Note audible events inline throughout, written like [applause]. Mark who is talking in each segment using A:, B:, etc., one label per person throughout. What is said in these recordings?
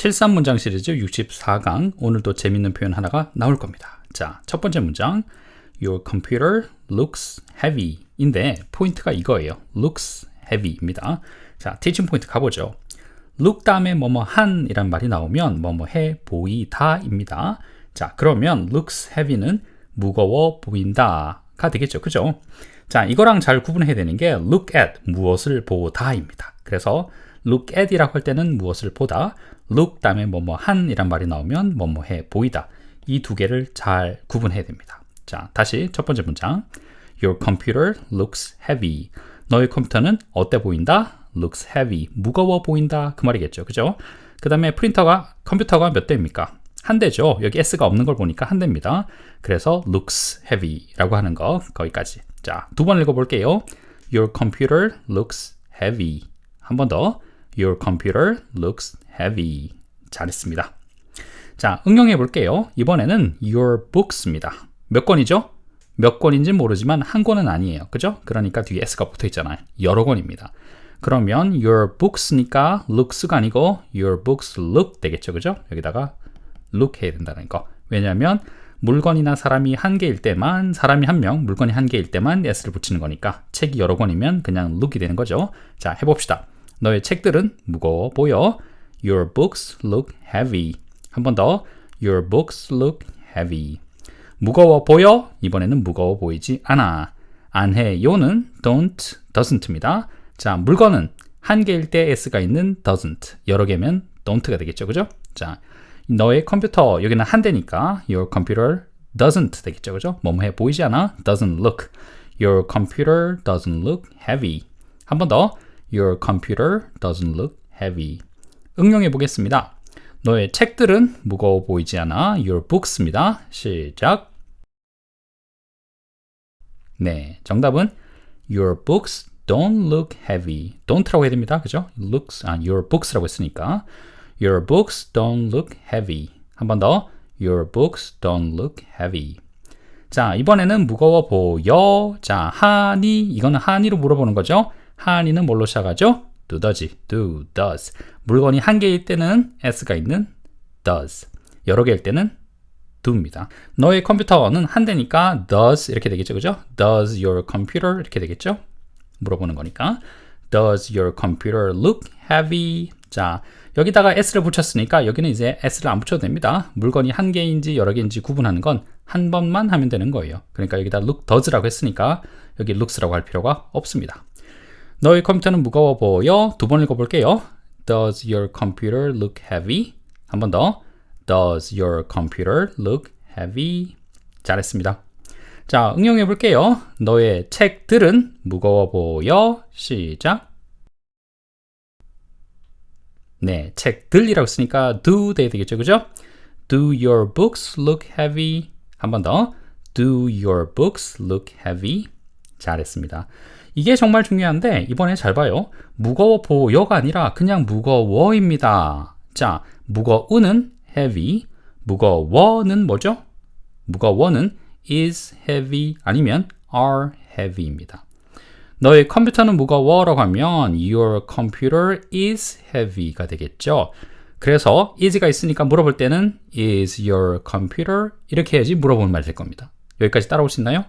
A: 73 문장 시리즈 64강 오늘도 재밌는 표현 하나가 나올 겁니다. 자, 첫 번째 문장 Your computer looks heavy 인데 포인트가 이거예요. looks heavy입니다. 자, 티칭 포인트 가보죠. look 다음에 뭐뭐 한 이란 말이 나오면 뭐뭐 해 보이다 입니다. 자, 그러면 looks heavy는 무거워 보인다 가 되겠죠. 그죠? 자, 이거랑 잘 구분해야 되는 게 look at 무엇을 보다입니다. 그래서 look at이라고 할 때는 무엇을 보다, look 다음에 뭐뭐 한이란 말이 나오면 뭐뭐 해 보이다. 이 두 개를 잘 구분해야 됩니다. 자, 다시 첫 번째 문장. Your computer looks heavy. 너의 컴퓨터는 어때 보인다? looks heavy. 무거워 보인다. 그 말이겠죠. 그죠? 그 다음에 프린터가, 컴퓨터가 몇 대입니까? 한 대죠. 여기 S가 없는 걸 보니까 한 대입니다. 그래서 looks heavy라고 하는 거 거기까지. 자, 두 번 읽어볼게요. Your computer looks heavy. 한 번 더. Your computer looks heavy. 잘했습니다. 자, 응용해 볼게요. 이번에는 your books입니다. 몇 권이죠? 몇 권인지 모르지만 한 권은 아니에요. 그죠? 그러니까 뒤에 s가 붙어 있잖아요. 여러 권입니다. 그러면 your books니까 looks가 아니고 your books look 되겠죠. 그죠? 여기다가 look 해야 된다는 거. 왜냐하면 물건이나 사람이 한 개일 때만 사람이 한 명, 물건이 한 개일 때만 s를 붙이는 거니까 책이 여러 권이면 그냥 look이 되는 거죠. 자, 해봅시다. 너의 책들은 무거워 보여. Your books look heavy. 한 번 더. Your books look heavy. 무거워 보여? 이번에는 무거워 보이지 않아. 안 해요는 don't, doesn't입니다. 자, 물건은 한 개일 때 s가 있는 doesn't. 여러 개면 don't가 되겠죠. 그죠? 자, 너의 컴퓨터, 여기는 한 대니까 your computer doesn't 되겠죠. 그죠? 뭐뭐 해 보이지 않아? doesn't look. Your computer doesn't look heavy. 한 번 더. Your computer doesn't look heavy. 응용해 보겠습니다. 너의 책들은 무거워 보이지 않아. Your books입니다. 시작. 네, 정답은 Your books don't look heavy. don't라고 해야 됩니다. 그죠? looks, 아, your books라고 했으니까. Your books don't look heavy. 한 번 더. Your books don't look heavy. 자, 이번에는 무거워 보여. 자, 하니, 이거는 하니로 물어보는 거죠. 하니는 뭘로 시작하죠? do, does, do, does. 물건이 한 개일 때는 s가 있는 does. 여러 개일 때는 do입니다. 너의 컴퓨터는 한 대니까 does 이렇게 되겠죠. 그죠? does your computer 이렇게 되겠죠? 물어보는 거니까. does your computer look heavy? 자, 여기다가 s를 붙였으니까 여기는 이제 s를 안 붙여도 됩니다. 물건이 한 개인지 여러 개인지 구분하는 건 한 번만 하면 되는 거예요. 그러니까 여기다 look does라고 했으니까 여기 looks라고 할 필요가 없습니다. 너의 컴퓨터는 무거워 보여? 두 번 읽어볼게요. Does your computer look heavy? 한 번 더. Does your computer look heavy? 잘했습니다. 자, 응용해 볼게요. 너의 책들은 무거워 보여? 시작. 네, 책들이라고 쓰니까 do 돼야 되겠죠, 그죠? Do your books look heavy? 한 번 더. Do your books look heavy? 잘했습니다. 이게 정말 중요한데 이번에 잘 봐요. 무거워 보여가 아니라 그냥 무거워입니다. 자, 무거우는 heavy, 무거워는 뭐죠? 무거워는 is heavy 아니면 are heavy입니다. 너의 컴퓨터는 무거워라고 하면 your computer is heavy가 되겠죠. 그래서 is가 있으니까 물어볼 때는 is your computer 이렇게 해야지 물어보는 말이 될 겁니다. 여기까지 있나요?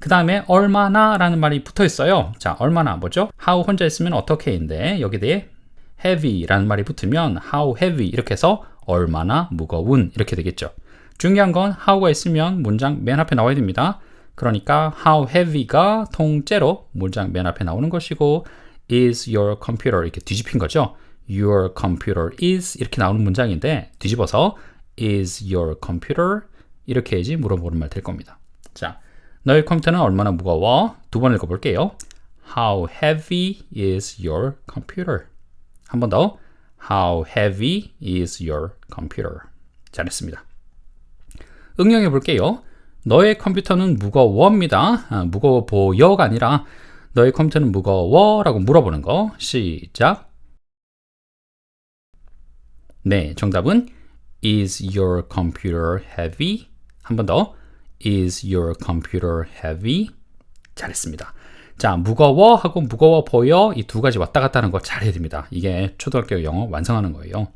A: 네. 그 다음에 얼마나 라는 말이 붙어 있어요. 자, 얼마나 뭐죠? how 혼자 있으면 어떻게인데 여기에 대해 heavy 라는 말이 붙으면 how heavy 이렇게 해서 얼마나 무거운 이렇게 되겠죠. 중요한 건 how가 있으면 문장 맨 앞에 나와야 됩니다. 그러니까 how heavy가 통째로 문장 맨 앞에 나오는 것이고 is your computer 이렇게 뒤집힌 거죠. your computer is 이렇게 나오는 문장인데 뒤집어서 is your computer 이렇게 해야지 물어보는 말 될 겁니다. 자, 너의 컴퓨터는 얼마나 무거워? 두 번 읽어볼게요. How heavy is your computer? 한 번 더. How heavy is your computer? 잘했습니다. 응용해 볼게요. 너의 컴퓨터는 무거워입니다. 아, 무거워 보여가 아니라 너의 컴퓨터는 무거워 라고 물어보는 거. 시작. 네, 정답은 Is your computer heavy? 한 번 더. Is your computer heavy? 잘했습니다. 자, 무거워 하고 무거워 보여 이 두 가지 왔다 갔다 하는 거 잘해야 됩니다. 이게 초등학교 영어 완성하는 거예요.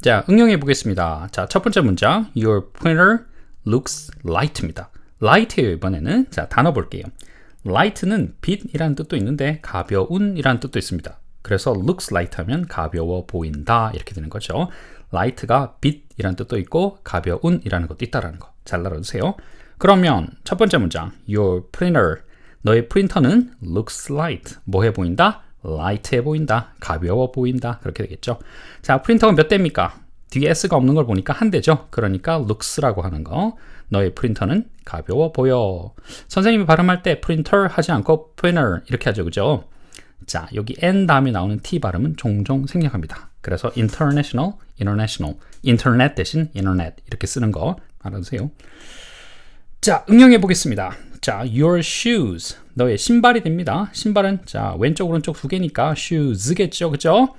A: 자, 응용해 보겠습니다. 자, 첫 번째 문장. Your printer looks light입니다. light예요, 이번에는. 자, 단어 볼게요. light는 빛이라는 뜻도 있는데 가벼운이라는 뜻도 있습니다. 그래서 looks light 하면 가벼워 보인다 이렇게 되는 거죠. light가 빛 이라는 뜻도 있고 가벼운이라는 것도 있다라는 거. 잘 알아두세요. 그러면 첫 번째 문장. Your printer 너의 프린터는 looks light. 뭐해 보인다? light해 보인다. 가벼워 보인다. 그렇게 되겠죠. 자, 프린터가 몇 대입니까? 뒤에 S가 없는 걸 보니까 한 대죠. 그러니까 looks라고 하는 거. 너의 프린터는 가벼워 보여. 선생님이 발음할 때 printer 하지 않고 printer 이렇게 하죠. 그죠? 자, 여기 N 다음에 나오는 T 발음은 종종 생략합니다. 그래서 international, international, internet 대신 internet 이렇게 쓰는 거 알아두세요. 자, 응용해 보겠습니다. 자, your shoes. 너의 신발이 됩니다. 신발은 자, 왼쪽 오른쪽 두 개니까 shoes겠죠. 그죠?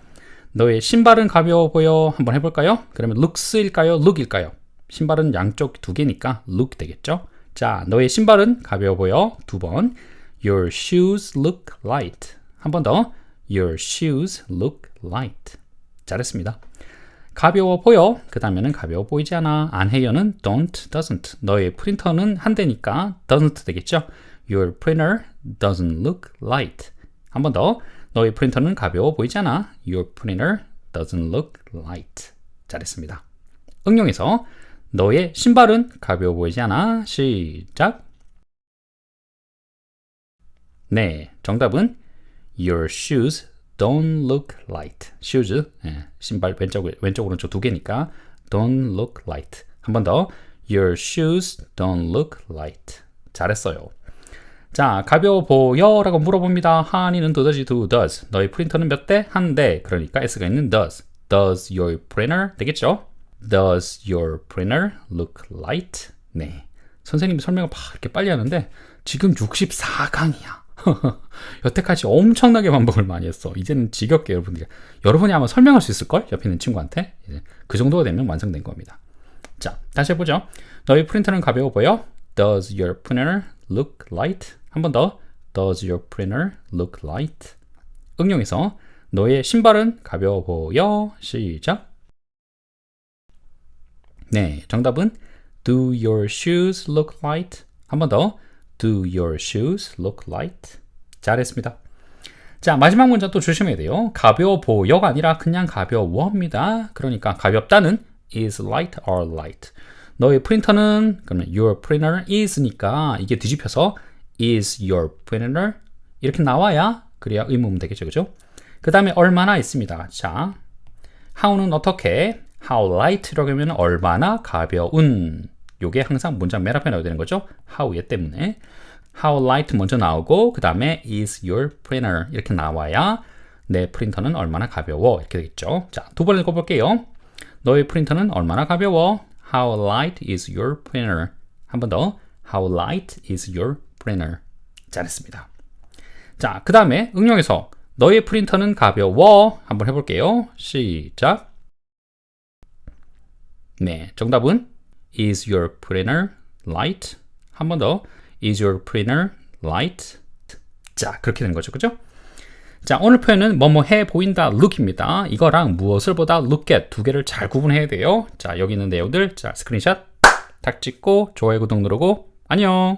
A: 너의 신발은 가벼워 보여. 한번 해 볼까요? 그러면 looks일까요? look일까요? 신발은 양쪽 두 개니까 look 되겠죠? 자, 너의 신발은 가벼워 보여. 두 번. Your shoes look light. 한 번 더. Your shoes look light. 잘했습니다. 가벼워 보여. 그 다음에는 가벼워 보이지 않아. 안 해요는 don't, doesn't. 너의 프린터는 한 대니까 doesn't 되겠죠. Your printer doesn't look light. 한 번 더. 너의 프린터는 가벼워 보이지 않아. Your printer doesn't look light. 잘했습니다. 응용해서 너의 신발은 가벼워 보이지 않아. 시작. 네, 정답은 Your shoes don't look light. shoes, 예, 신발 왼쪽, 왼쪽 오른쪽 두 개니까 don't look light. 한 번 더. Your shoes don't look light. 잘했어요. 자, 가벼워 보여? 라고 물어봅니다. 하니는 도다지 do, does. 너희 프린터는 몇 대? 한 대. 그러니까 S가 있는 does. Does your printer? 되겠죠? Does your printer look light? 네. 선생님이 설명을 막 이렇게 빨리 하는데 지금 64강이야. [laughs] 여태까지 엄청나게 반복을 많이 했어. 이제는 지겹게 여러분들. 여러분이 아마 설명할 수 있을 걸? 옆에 있는 친구한테. 이제 그 정도가 되면 완성된 겁니다. 자, 다시 해보죠. 너희 프린터는 가벼워 보여? Does your printer look light? 한 번 더. Does your printer look light? 응용해서 너의 신발은 가벼워 보여? 시작. 네, 정답은 Do your shoes look light? 한 번 더. Do your shoes look light? 잘했습니다. 자, 마지막 문장 또 조심해야 돼요. 가벼워 보여가 아니라 그냥 가벼워입니다. 그러니까 가볍다는 is light or light. 너의 프린터는 그러면 your printer is니까 이게 뒤집혀서 is your printer 이렇게 나와야 그래야 의문문 되겠죠. 그죠? 그 다음에 얼마나 있습니다. 자, how는 어떻게 how light라고 하면 얼마나 가벼운 요게 항상 문장 맨 앞에 나와야 되는 거죠. how 얘 때문에 how light 먼저 나오고 그 다음에 is your printer 이렇게 나와야 내 프린터는 얼마나 가벼워 이렇게 되겠죠. 자, 두 번 읽어볼게요. 너의 프린터는 얼마나 가벼워? How light is your printer? 한 번 더. How light is your printer? 잘했습니다. 자, 그 다음에 응용해서 너의 프린터는 가벼워. 한번 해볼게요. 시작. 네, 정답은 Is your printer light? 한 번 더. Is your printer light? 자, 그렇게 된 거죠. 그죠? 자, 오늘 표현은 뭐뭐 해 보인다 look입니다. 이거랑 무엇을 보다 look at 두 개를 잘 구분해야 돼요. 자, 여기 있는 내용들 자, 스크린샷 탁 찍고 좋아요 구독 누르고 안녕.